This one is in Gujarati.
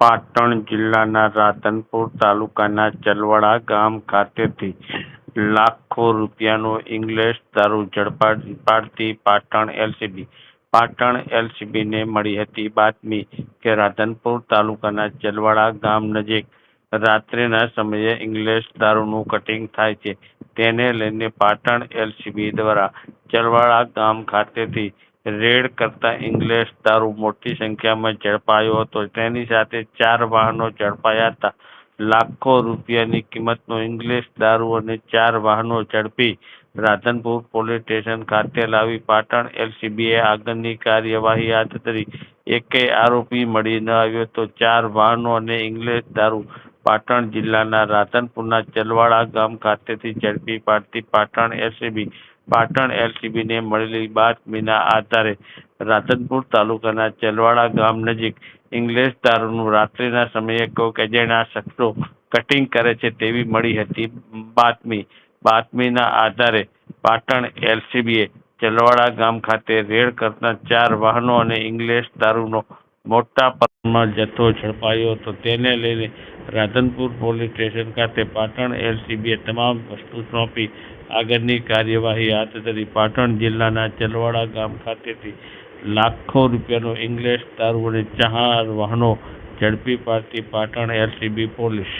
પાટણ જિલ્લાના રાધનપુર તાલુકાના ચલવાડા ગામ ખાતેથી લાખો રૂપિયાનો ઇંગ્લિશ દારૂ ઝડપાડી પાડતી પાટણ એલસીબી. પાટણ એલસીબીને મળી હતી બાતમી કે રાધનપુર તાલુકાના ચલવાડા ગામ નજીક રાત્રિના સમયે ઇંગ્લેશ દારૂનું કટિંગ થાય છે. તેને લઈને પાટણ એલસીબી દ્વારા ચલવાડા ગામ ખાતેથી રેડ કરતા ઇંગ્લેશ દારૂ મોટી સંખ્યામાં ઝડપાયો હતો. તેની સાથે ચાર વાહનો ઝડપાયા હતા. લાખો રૂપિયાની કિંમતનો ઇંગ્લેશ દારૂ અને ચાર વાહનો ઝડપી રાધનપુર પોલીસ સ્ટેશન ખાતે લાવી પાટણ એલસીબીએ આગળની કાર્યવાહી હાથ ધરી. એકેય આરોપી મળી ન આવ્યો તો ચાર વાહનો અને ઇંગ્લિશ દારૂ પાટણ જિલ્લાના રાધનપુરના ચલવાડા ગામ ખાતેથી ઝડપી પાડતી પાટણ એલસીબી પાટણ એલસીબીને મળેલી બાતમીના આધારે રાધનપુર તાલુકાના ચલવાડા ગામ નજીક ઇંગ્લેશ દારૂનું રાત્રિના સમયે કોઈક અજાણ્યા શખ્સો કટિંગ કરે છે તેવી મળી હતી બાતમી. બાતમીના આધારે પાટણ એલસીબીએ ચલવાડા ગામ ખાતે રેડ કરતા ચાર વાહનો અને ઇંગ્લેશ દારૂનો મોટા પ્રમાણમાં જથ્થો ઝડપાયો હતો. તેને લઈને રાધનપુર પોલીસ સ્ટેશન ખાતે પાટણ એલસીબીએ તમામ વસ્તુ સોંપી આગળની કાર્યવાહી હાથ ધરી પાટણ જિલ્લાના ચલવાડા ગામ ખાતેથી લાખો રૂપિયાનો ઇંગ્લેશ દારૂ અને ચાર વાહનો ઝડપી પાડતી પાટણ એલસીબી પોલીસ.